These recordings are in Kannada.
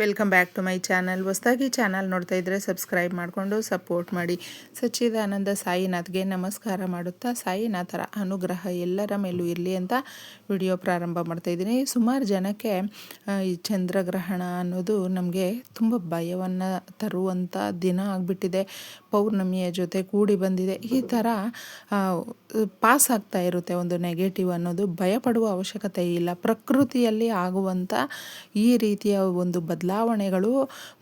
Welcome back to my channel. ಹೊಸದಾಗಿ ಚಾನಲ್ ನೋಡ್ತಾ ಇದ್ದರೆ ಸಬ್ಸ್ಕ್ರೈಬ್ ಮಾಡಿಕೊಂಡು ಸಪೋರ್ಟ್ ಮಾಡಿ. ಸಚ್ಚಿದಾನಂದ ಸಾಯಿನಾಥ್ಗೆ ನಮಸ್ಕಾರ ಮಾಡುತ್ತಾ ಸಾಯಿನಾಥರ ಅನುಗ್ರಹ ಎಲ್ಲರ ಮೇಲೂ ಇರಲಿ ಅಂತ ವಿಡಿಯೋ ಪ್ರಾರಂಭ ಮಾಡ್ತಾ ಇದ್ದೀನಿ. ಸುಮಾರು ಜನಕ್ಕೆ ಈ ಚಂದ್ರಗ್ರಹಣ ಅನ್ನೋದು ನಮಗೆ ತುಂಬ ಭಯವನ್ನು ತರುವಂಥ ದಿನ ಆಗಿಬಿಟ್ಟಿದೆ. ಪೌರ್ಣಮಿಯ ಜೊತೆ ಕೂಡಿ ಬಂದಿದೆ. ಈ ಥರ ಪಾಸ್ ಆಗ್ತಾ ಇರುತ್ತೆ ಒಂದು ನೆಗೆಟಿವ್ ಅನ್ನೋದು. ಭಯಪಡುವ ಅವಶ್ಯಕತೆ ಇಲ್ಲ. ಪ್ರಕೃತಿಯಲ್ಲಿ ಆಗುವಂಥ ಈ ರೀತಿಯ ಒಂದು ಬದಲಾವಣೆಗಳು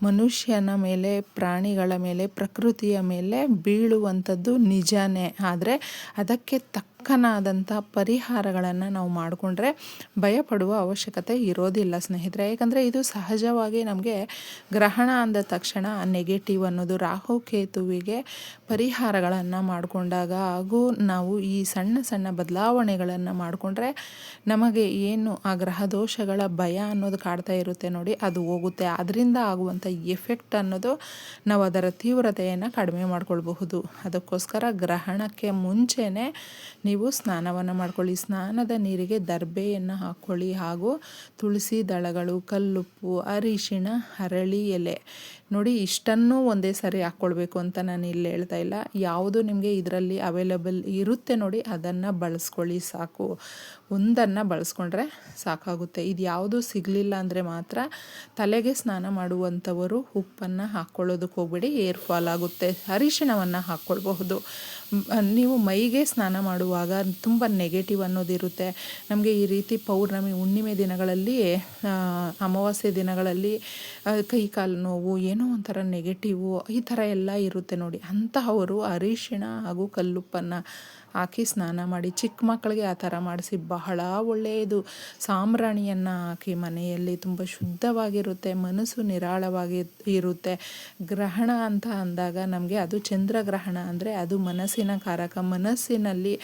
ಮನುಷ್ಯನ ಮೇಲೆ ಪ್ರಾಣಿಗಳ ಮೇಲೆ ಪ್ರಕೃತಿಯ ಮೇಲೆ ಬೀಳುವಂಥದ್ದು ನಿಜನೇ. ಆದರೆ ಅದಕ್ಕೆ ತಕ್ಕ ತಕ್ಕನಾದಂಥ ಪರಿಹಾರಗಳನ್ನು ನಾವು ಮಾಡಿಕೊಂಡ್ರೆ ಭಯಪಡುವ ಅವಶ್ಯಕತೆ ಇರೋದಿಲ್ಲ ಸ್ನೇಹಿತರೆ. ಯಾಕಂದರೆ ಇದು ಸಹಜವಾಗಿ ನಮಗೆ ಗ್ರಹಣ ಅಂದ ತಕ್ಷಣ ನೆಗೆಟಿವ್ ಅನ್ನೋದು ರಾಹು ಕೇತುವಿಗೆ ಪರಿಹಾರಗಳನ್ನು ಮಾಡಿಕೊಂಡಾಗ ಹಾಗೂ ನಾವು ಈ ಸಣ್ಣ ಸಣ್ಣ ಬದಲಾವಣೆಗಳನ್ನು ಮಾಡಿಕೊಂಡ್ರೆ ನಮಗೆ ಏನು ಆ ಗ್ರಹ ದೋಷಗಳ ಭಯ ಅನ್ನೋದು ಕಾಡ್ತಾ ಇರುತ್ತೆ ನೋಡಿ, ಅದು ಹೋಗುತ್ತೆ. ಅದರಿಂದ ಆಗುವಂಥ ಎಫೆಕ್ಟ್ ಅನ್ನೋದು ನಾವು ಅದರ ತೀವ್ರತೆಯನ್ನು ಕಡಿಮೆ ಮಾಡಿಕೊಳ್ಬಹುದು. ಅದಕ್ಕೋಸ್ಕರ ಗ್ರಹಣಕ್ಕೆ ಮುಂಚೆನೇ ನೀವು ಸ್ನಾನವನ್ನು ಮಾಡ್ಕೊಳ್ಳಿ. ಸ್ನಾನದ ನೀರಿಗೆ ದರ್ಬೆಯನ್ನು ಹಾಕ್ಕೊಳ್ಳಿ ಹಾಗೂ ತುಳಸಿ ದಳಗಳು, ಕಲ್ಲುಪ್ಪು, ಅರಿಶಿಣ, ಹರಳಿ ಎಲೆ. ನೋಡಿ, ಇಷ್ಟನ್ನು ಒಂದೇ ಸಾರಿ ಹಾಕ್ಕೊಳ್ಬೇಕು ಅಂತ ನಾನು ಇಲ್ಲಿ ಹೇಳ್ತಾ ಇಲ್ಲ. ಯಾವುದು ನಿಮಗೆ ಇದರಲ್ಲಿ ಅವೈಲಬಲ್ ಇರುತ್ತೆ ನೋಡಿ, ಅದನ್ನು ಬಳಸ್ಕೊಳ್ಳಿ ಸಾಕು. ಒಂದನ್ನು ಬಳಸ್ಕೊಂಡ್ರೆ ಸಾಕಾಗುತ್ತೆ. ಇದು ಯಾವುದು ಸಿಗಲಿಲ್ಲ ಅಂದರೆ ಮಾತ್ರ ತಲೆಗೆ ಸ್ನಾನ ಮಾಡುವಂಥವರು ಉಪ್ಪನ್ನು ಹಾಕ್ಕೊಳ್ಳೋದಕ್ಕೆ ಹೋಗ್ಬೇಡಿ. ಏರ್ ಫಾಲ್ ಆಗುತ್ತೆ. ಅರಿಶಿಣವನ್ನು ಹಾಕ್ಕೊಳ್ಬಹುದು. ನೀವು ಮೈಗೆ ಸ್ನಾನ ಮಾಡುವಾಗ ತುಂಬ ನೆಗೆಟಿವ್ ಅನ್ನೋದಿರುತ್ತೆ ನಮಗೆ ಈ ರೀತಿ ಪೌರ್ಣಮಿ, ಹುಣ್ಣಿಮೆ ದಿನಗಳಲ್ಲಿ ಅಮಾವಾಸ್ಯೆ ದಿನಗಳಲ್ಲಿ ಕೈ ಕಾಲು ನೋವು, ಏನೋ ಒಂಥರ ನೆಗೆಟಿವು ಈ ಥರ ಎಲ್ಲ ಇರುತ್ತೆ ನೋಡಿ. ಅಂತಹವರು ಅರಿಶಿಣ ಹಾಗೂ ಕಲ್ಲುಪ್ಪನ್ನು ಹಾಕಿ ಸ್ನಾನ ಮಾಡಿ ಚಿಕ್ಕ ಮಕ್ಕಳಿಗೆ ಆ ಥರ ಮಾಡಿಸಿ ಬಹಳ ಒಳ್ಳೆಯದು. ಸಾಂಬ್ರಾಣಿಯನ್ನು ಹಾಕಿ ಮನೆಯಲ್ಲಿ ತುಂಬ ಶುದ್ಧವಾಗಿರುತ್ತೆ, ಮನಸ್ಸು ನಿರಾಳವಾಗಿ ಇರುತ್ತೆ. ಗ್ರಹಣ ಅಂತ ಅಂದಾಗ ನಮಗೆ ಅದು ಚಂದ್ರಗ್ರಹಣ ಅಂದರೆ ಅದು ಮನಸ್ಸಿನ ಕಾರಕ. ಮನಸ್ಸಿನಲ್ಲಿ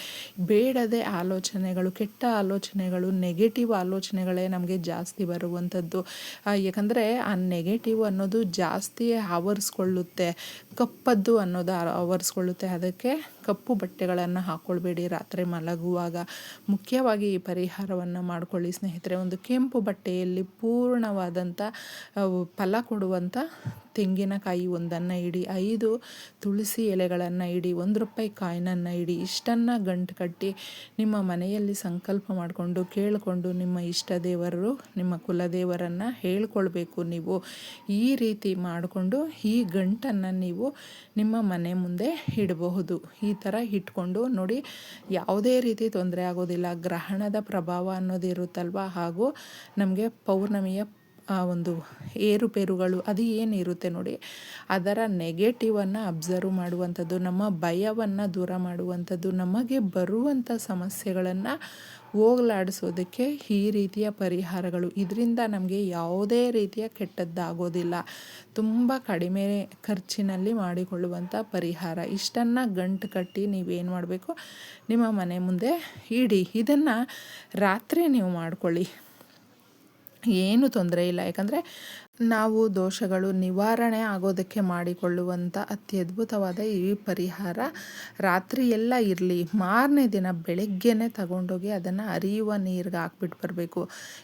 ಬೇಡದೆ ಆಲೋಚನೆಗಳು, ಕೆಟ್ಟ ಆಲೋಚನೆಗಳು ನೆಗೆಟಿವ್ ಆಲೋಚನೆಗಳೇ ನಮಗೆ ಜಾಸ್ತಿ ಬರುವಂಥದ್ದು. ಯಾಕಂದರೆ ಆ ನೆಗೆಟಿವ್ ಅನ್ನೋದು ಜಾಸ್ತಿ ಆವರಿಸ್ಕೊಳ್ಳುತ್ತೆ. ಕಪ್ಪದ್ದು ಅನ್ನೋದು ಆವರಿಸ್ಕೊಳ್ಳುತ್ತೆ. ಅದಕ್ಕೆ ಕಪ್ಪು ಬಟ್ಟೆಗಳನ್ನು ಹಾಕ್ಕೊಳ್ಬೇಡಿ ರಾತ್ರಿ ಮಲಗುವಾಗ ಮುಖ್ಯವಾಗಿ ಈ ಪರಿಹಾರವನ್ನು ಮಾಡ್ಕೊಳ್ಳಿ ಸ್ನೇಹಿತರೆ. ಒಂದು ಕೆಂಪು ಬಟ್ಟೆಯಲ್ಲಿ ಪೂರ್ಣವಾದಂಥ ಫಲ ಕೊಡುವಂಥ ತೆಂಗಿನಕಾಯಿ ಒಂದನ್ನು ಇಡಿ, ಐದು ತುಳಸಿ ಎಲೆಗಳನ್ನು ಇಡಿ, ಒಂದು ರೂಪಾಯಿ ಕಾಯಿನನ್ನು ಇಡಿ, ಇಷ್ಟನ್ನು ಗಂಟು ಕಟ್ಟಿ ನಿಮ್ಮ ಮನೆಯಲ್ಲಿ ಸಂಕಲ್ಪ ಮಾಡಿಕೊಂಡು ಕೇಳಿಕೊಂಡು ನಿಮ್ಮ ಇಷ್ಟ ದೇವರು, ನಿಮ್ಮ ಕುಲದೇವರನ್ನು ಹೇಳ್ಕೊಳ್ಬೇಕು ನೀವು. ಈ ರೀತಿ ಮಾಡಿಕೊಂಡು ಈ ಗಂಟನ್ನು ನೀವು ನಿಮ್ಮ ಮನೆ ಮುಂದೆ ಇಡಬಹುದು. ಈ ಥರ ಇಟ್ಕೊಂಡು ನೋಡಿ ಯಾವುದೇ ರೀತಿ ತೊಂದರೆ ಆಗೋದಿಲ್ಲ ಗ್ರಹಣದ ಪ್ರಭಾವ ಅನ್ನೋದು ಇರುತ್ತಲ್ವ? ಹಾಗೂ ನಮಗೆ ಪೌರ್ಣಮಿಯ ಒಂದು ಏರುಪೇರುಗಳು ಅದು ಏನಿರುತ್ತೆ ನೋಡಿ, ಅದರ ನೆಗೆಟಿವನ್ನು ಅಬ್ಸರ್ವ್ ಮಾಡುವಂಥದ್ದು, ನಮ್ಮ ಭಯವನ್ನು ದೂರ ಮಾಡುವಂಥದ್ದು, ನಮಗೆ ಬರುವಂಥ ಸಮಸ್ಯೆಗಳನ್ನು ಹೋಗಲಾಡಿಸೋದಕ್ಕೆ ಈ ರೀತಿಯ ಪರಿಹಾರಗಳು. ಇದರಿಂದ ನಮಗೆ ಯಾವುದೇ ರೀತಿಯ ಕೆಟ್ಟದ್ದಾಗೋದಿಲ್ಲ. ತುಂಬ ಕಡಿಮೆ ಖರ್ಚಿನಲ್ಲಿ ಮಾಡಿಕೊಳ್ಳುವಂಥ ಪರಿಹಾರ. ಇಷ್ಟನ್ನು ಗಂಟು ಕಟ್ಟಿ ನೀವೇನು ಮಾಡಬೇಕು, ನಿಮ್ಮ ಮನೆ ಮುಂದೆ ಇಡಿ. ಇದನ್ನು ರಾತ್ರಿ ನೀವು ಮಾಡ್ಕೊಳ್ಳಿ. ಏನು ತೊಂದರೆ ಇಲ್ಲ ಯಾಕಂದರೆ ನಾವು ದೋಷಗಳು ನಿವಾರಣೆ ಆಗೋದಕ್ಕೆ ಮಾಡಿಕೊಳ್ಳುವಂಥ ಅತ್ಯದ್ಭುತವಾದ ಈ ಪರಿಹಾರ ರಾತ್ರಿ ಎಲ್ಲ ಇರಲಿ. ಮಾರನೇ ದಿನ ಬೆಳಗ್ಗೆನೆ ತಗೊಂಡೋಗಿ ಅದನ್ನು ಅರಿಯುವ ನೀರಿಗೆ ಹಾಕ್ಬಿಟ್ಟು ಬರಬೇಕು.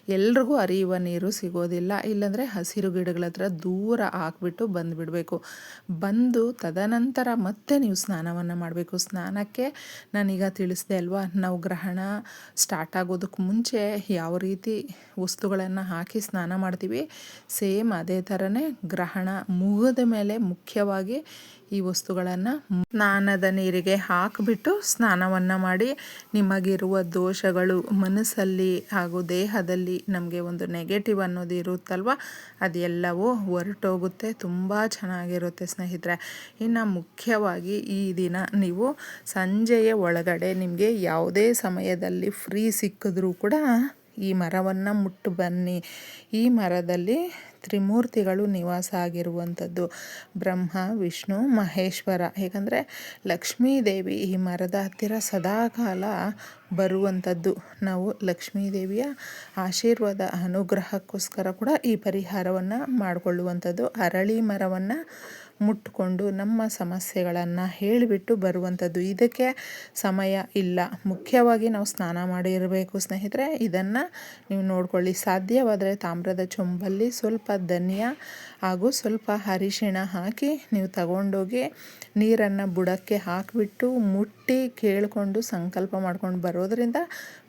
ಎಲ್ರಿಗೂ ಅರಿಯುವ ನೀರು ಸಿಗೋದಿಲ್ಲ. ಇಲ್ಲಾಂದರೆ ಹಸಿರು ಗಿಡಗಳ ಹತ್ರ ದೂರ ಹಾಕ್ಬಿಟ್ಟು ಬಂದುಬಿಡಬೇಕು. ಬಂದು ತದನಂತರ ಮತ್ತೆ ನೀವು ಸ್ನಾನವನ್ನು ಮಾಡಬೇಕು. ಸ್ನಾನಕ್ಕೆ ನಾನೀಗ ತಿಳಿಸಿದೆ ಅಲ್ವಾ? ನಾವು ಗ್ರಹಣ ಸ್ಟಾರ್ಟ್ ಆಗೋದಕ್ಕೆ ಮುಂಚೆ ಯಾವ ರೀತಿ ವಸ್ತುಗಳನ್ನು ಹಾಕಿ ಸ್ನಾನ ಮಾಡ್ತೀವಿ? ಸೇಮ್ ಸೇಮ್ ಅದೇ ಥರನೇ ಗ್ರಹಣ ಮುಗಿದ ಮೇಲೆ ಮುಖ್ಯವಾಗಿ ಈ ವಸ್ತುಗಳನ್ನು ಸ್ನಾನದ ನೀರಿಗೆ ಹಾಕಿಬಿಟ್ಟು ಸ್ನಾನವನ್ನು ಮಾಡಿ ನಿಮಗಿರುವ ದೋಷಗಳು ಮನಸ್ಸಲ್ಲಿ ಹಾಗೂ ದೇಹದಲ್ಲಿ ನಮಗೆ ಒಂದು ನೆಗೆಟಿವ್ ಅನ್ನೋದು ಇರುತ್ತಲ್ವ? ಅದೆಲ್ಲವೂ ಹೊರಟೋಗುತ್ತೆ. ತುಂಬ ಚೆನ್ನಾಗಿರುತ್ತೆ ಸ್ನೇಹಿತರೆ. ಇನ್ನು ಮುಖ್ಯವಾಗಿ ಈ ದಿನ ನೀವು ಸಂಜೆಯ ಒಳಗಡೆ ನಿಮಗೆ ಯಾವುದೇ ಸಮಯದಲ್ಲಿ ಫ್ರೀ ಸಿಕ್ಕಿದ್ರೂ ಕೂಡ ಈ ಮರವನ್ನು ಮುಟ್ಟು ಬನ್ನಿ. ಈ ಮರದಲ್ಲಿ ತ್ರಿಮೂರ್ತಿಗಳು ನಿವಾಸ ಆಗಿರುವಂಥದ್ದು ಬ್ರಹ್ಮ, ವಿಷ್ಣು, ಮಹೇಶ್ವರ. ಏಕೆಂದರೆ ಲಕ್ಷ್ಮೀದೇವಿ ಈ ಮರದ ಹತ್ತಿರ ಸದಾಕಾಲ ಬರುವಂಥದ್ದು. ನಾವು ಲಕ್ಷ್ಮೀದೇವಿಯ ಆಶೀರ್ವಾದ ಅನುಗ್ರಹಕ್ಕೋಸ್ಕರ ಕೂಡ ಈ ಪರಿಹಾರವನ್ನು ಮಾಡಿಕೊಳ್ಳುವಂಥದ್ದು. ಅರಳಿ ಮರವನ್ನು ಮುಟ್ಕೊಂಡು ನಮ್ಮ ಸಮಸ್ಯೆಗಳನ್ನು ಹೇಳಿಬಿಟ್ಟು ಬರುವಂಥದ್ದು. ಇದಕ್ಕೆ ಸಮಯ ಇಲ್ಲ. ಮುಖ್ಯವಾಗಿ ನಾವು ಸ್ನಾನ ಮಾಡಿರಬೇಕು ಸ್ನೇಹಿತರೆ. ಇದನ್ನು ನೀವು ನೋಡ್ಕೊಳ್ಳಿ. ಸಾಧ್ಯವಾದರೆ ತಾಮ್ರದ ಚೊಂಬಲ್ಲಿ ಸ್ವಲ್ಪ ಧನಿಯಾ ಹಾಗೂ ಸ್ವಲ್ಪ ಅರಿಶಿಣ ಹಾಕಿ ನೀವು ತಗೊಂಡೋಗಿ ನೀರನ್ನು ಬುಡಕ್ಕೆ ಹಾಕಿಬಿಟ್ಟು ಮುಟ್ಟಿ ಕೇಳಿಕೊಂಡು ಸಂಕಲ್ಪ ಮಾಡ್ಕೊಂಡು ಬರೋದರಿಂದ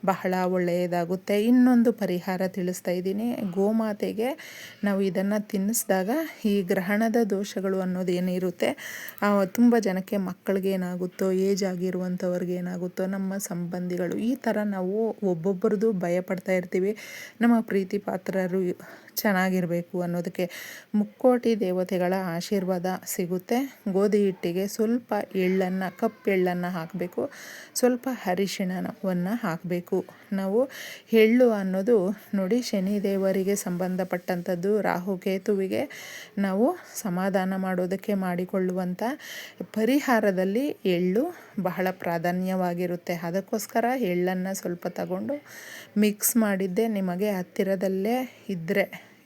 ಬಹಳ ಒಳ್ಳೆಯದಾಗುತ್ತೆ. ಇನ್ನೊಂದು ಪರಿಹಾರ ತಿಳಿಸ್ತಾ ಇದ್ದೀನಿ. ಗೋಮಾತೆಗೆ ನಾವು ಇದನ್ನು ತಿನ್ನಿಸಿದಾಗ ಈ ಗ್ರಹಣದ ದೋಷಗಳು ಅನ್ನೋದು ಏನಿರುತ್ತೆ ತುಂಬ ಜನಕ್ಕೆ ಮಕ್ಕಳಿಗೆ ಏನಾಗುತ್ತೋ, ಏಜ್ ಆಗಿರುವಂಥವ್ರಿಗೆ ಏನಾಗುತ್ತೋ, ನಮ್ಮ ಸಂಬಂಧಿಗಳು ಈ ಥರ ನಾವು ಒಬ್ಬೊಬ್ಬರದು ಭಯಪಡ್ತಾ ಇರ್ತೀವಿ. ನಮ್ಮ ಪ್ರೀತಿ ಪಾತ್ರರು ಚೆನ್ನಾಗಿರಬೇಕು ಅನ್ನೋದಕ್ಕೆ ಮುಕ್ಕೋಟಿ ದೇವತೆಗಳ ಆಶೀರ್ವಾದ ಸಿಗುತ್ತೆ. ಗೋಧಿ ಹಿಟ್ಟಿಗೆ ಸ್ವಲ್ಪ ಎಳ್ಳನ್ನು ಕಪ್ಪು ಎಳ್ಳನ್ನು ಹಾಕಬೇಕು. ಸ್ವಲ್ಪ ಅರಿಶಿಣವನ್ನು ಹಾಕಬೇಕು. ನಾವು ಎಳ್ಳು ಅನ್ನೋದು ನೋಡಿ ಶನಿ ದೇವರಿಗೆ ಸಂಬಂಧಪಟ್ಟಂಥದ್ದು, ರಾಹು ಕೇತುವಿಗೆ ನಾವು ಸಮಾಧಾನ ಮಾಡೋದಕ್ಕೆ ಮಾಡಿಕೊಳ್ಳುವಂಥ ಪರಿಹಾರದಲ್ಲಿ ಎಳ್ಳು ಬಹಳ ಪ್ರಾಧಾನ್ಯವಾಗಿರುತ್ತೆ. ಅದಕ್ಕೋಸ್ಕರ ಎಳ್ಳನ್ನು ಸ್ವಲ್ಪ ತಗೊಂಡು ಮಿಕ್ಸ್ ಮಾಡಿದ್ದೆ ನಿಮಗೆ ಹತ್ತಿರದಲ್ಲೇ ಇದ್ದರೆ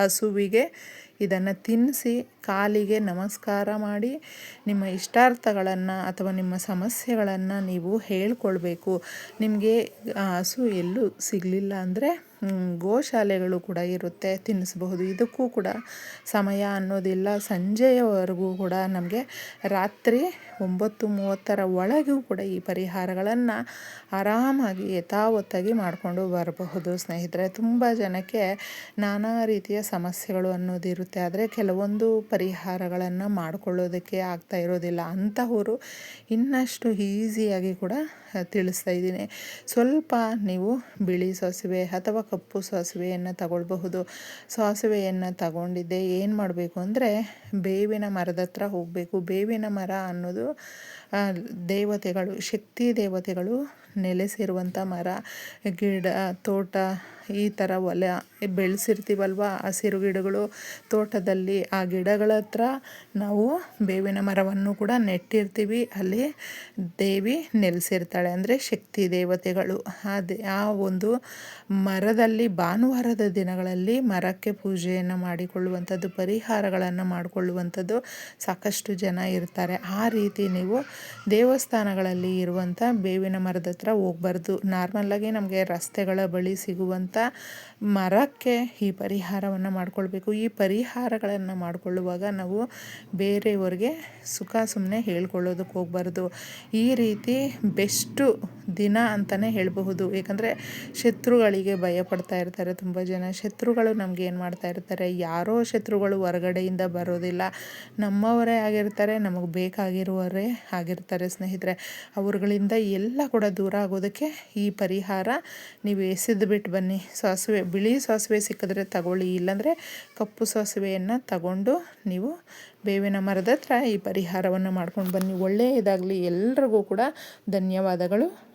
ಹಸುವಿಗೆ ಇದನ್ನು ತಿನ್ನಿಸಿ ಕಾಲಿಗೆ ನಮಸ್ಕಾರ ಮಾಡಿ ನಿಮ್ಮ ಇಷ್ಟಾರ್ಥಗಳನ್ನು ಅಥವಾ ನಿಮ್ಮ ಸಮಸ್ಯೆಗಳನ್ನು ನೀವು ಹೇಳ್ಕೊಳ್ಬೇಕು. ನಿಮಗೆ ಹಸು ಎಲ್ಲೂ ಸಿಗಲಿಲ್ಲ ಅಂದರೆ ಗೋಶಾಲೆಗಳು ಕೂಡ ಇರುತ್ತೆ, ತಿನ್ನಿಸ್ಬಹುದು. ಇದಕ್ಕೂ ಕೂಡ ಸಮಯ ಅನ್ನೋದಿಲ್ಲ. ಸಂಜೆಯವರೆಗೂ ಕೂಡ ನಮಗೆ ರಾತ್ರಿ ಒಂಬತ್ತು ಮೂವತ್ತರ ಒಳಗೂ ಕೂಡ ಈ ಪರಿಹಾರಗಳನ್ನು ಆರಾಮಾಗಿ ಯಥಾವತ್ತಾಗಿ ಮಾಡಿಕೊಂಡು ಬರಬಹುದು. ಸ್ನೇಹಿತರೆ, ತುಂಬ ಜನಕ್ಕೆ ನಾನಾ ರೀತಿಯ ಸಮಸ್ಯೆಗಳು ಅನ್ನೋದಿರುತ್ತೆ ಆದರೆ ಕೆಲವೊಂದು ಪರಿಹಾರಗಳನ್ನು ಮಾಡಿಕೊಳ್ಳೋದಕ್ಕೆ ಆಗ್ತಾ ಇರೋದಿಲ್ಲ. ಅಂಥವರು ಇನ್ನಷ್ಟು ಈಸಿಯಾಗಿ ಕೂಡ ತಿಳಿಸ್ತಾ ಇದ್ದೀನಿ. ಸ್ವಲ್ಪ ನೀವು ಬಿಳಿ ಸಾಸಿವೆ ಅಥವಾ ಕಪ್ಪು ಸಾಸಿವೆಯನ್ನು ತಗೊಳ್ಬಹುದು. ಸಾಸಿವೆಯನ್ನು ತಗೊಂಡಿದ್ದೆ, ಏನು ಮಾಡಬೇಕು ಅಂದರೆ, ಬೇವಿನ ಮರದ ಹತ್ರ ಹೋಗಬೇಕು. ಬೇವಿನ ಮರ ಅನ್ನೋದು ದೇವತೆಗಳು, ಶಕ್ತಿ ದೇವತೆಗಳು ನೆಲೆಸಿರುವಂಥ ಮರ. ಗಿಡ, ತೋಟ ಈ ಥರ ಒಲೆ ಬೆಳೆಸಿರ್ತೀವಲ್ವ? ಹಸಿರು ಗಿಡಗಳು ತೋಟದಲ್ಲಿ, ಆ ಗಿಡಗಳ ಹತ್ರ ನಾವು ಬೇವಿನ ಮರವನ್ನು ಕೂಡ ನೆಟ್ಟಿರ್ತೀವಿ. ಅಲ್ಲಿ ದೇವಿ ನೆಲೆಸಿರ್ತಾಳೆ ಅಂದರೆ ಶಕ್ತಿ ದೇವತೆಗಳು. ಅದೇ ಆ ಒಂದು ಮರದಲ್ಲಿ, ಭಾನುವಾರದ ದಿನಗಳಲ್ಲಿ ಮರಕ್ಕೆ ಪೂಜೆಯನ್ನು ಮಾಡಿಕೊಳ್ಳುವಂಥದ್ದು, ಪರಿಹಾರಗಳನ್ನು ಮಾಡಿಕೊಳ್ಳುವಂಥದ್ದು ಸಾಕಷ್ಟು ಜನ ಇರ್ತಾರೆ. ಆ ರೀತಿ ನೀವು ದೇವಸ್ಥಾನಗಳಲ್ಲಿ ಇರುವಂಥ ಬೇವಿನ ಮರದ ಹತ್ರ ಹೋಗ್ಬಾರ್ದು. ನಾರ್ಮಲ್ಲಾಗಿ ನಮಗೆ ರಸ್ತೆಗಳ ಬಳಿ ಸಿಗುವಂಥ ಮರಕ್ಕೆ ಈ ಪರಿಹಾರವನ್ನು ಮಾಡಿಕೊಳ್ಬೇಕು. ಈ ಪರಿಹಾರಗಳನ್ನು ಮಾಡಿಕೊಳ್ಳುವಾಗ ನಾವು ಬೇರೆಯವ್ರಿಗೆ ಸುಖ ಸುಮ್ಮನೆ ಹೇಳ್ಕೊಳ್ಳೋದಕ್ಕೆ ಹೋಗ್ಬಾರ್ದು. ಈ ರೀತಿ ಬೆಸ್ಟು ದಿನ ಅಂತಲೇ ಹೇಳಬಹುದು. ಏಕೆಂದರೆ ಶತ್ರುಗಳಿಗೆ ಭಯ ಪಡ್ತಾ ಇರ್ತಾರೆ ತುಂಬ ಜನ. ಶತ್ರುಗಳು ನಮ್ಗೆ ಏನು ಮಾಡ್ತಾ ಇರ್ತಾರೆ? ಯಾರೋ ಶತ್ರುಗಳು ಹೊರಗಡೆಯಿಂದ ಬರೋದಿಲ್ಲ. ನಮ್ಮವರೇ ಆಗಿರ್ತಾರೆ, ನಮಗೆ ಬೇಕಾಗಿರುವವರೇ ಆಗಿರ್ತಾರೆ ಸ್ನೇಹಿತರೆ. ಅವ್ರುಗಳಿಂದ ಎಲ್ಲ ಕೂಡ ದೂರ ಆಗೋದಕ್ಕೆ ಈ ಪರಿಹಾರ ನೀವು ಎಸೆದು ಬಿಟ್ಟು ಬನ್ನಿ. ಸಾಸಿವೆ, ಬಿಳಿ ಸಾಸಿವೆ ಸಿಕ್ಕಿದ್ರೆ ತಗೊಳ್ಳಿ, ಇಲ್ಲಾಂದರೆ ಕಪ್ಪು ಸಾಸಿವೆಯನ್ನು ತಗೊಂಡು ನೀವು ಬೇವಿನ ಮರದ ಹತ್ರ ಈ ಪರಿಹಾರವನ್ನು ಮಾಡ್ಕೊಂಡು ಬನ್ನಿ. ಒಳ್ಳೆಯದಾಗಲಿ. ಎಲ್ರಿಗೂ ಕೂಡ ಧನ್ಯವಾದಗಳು.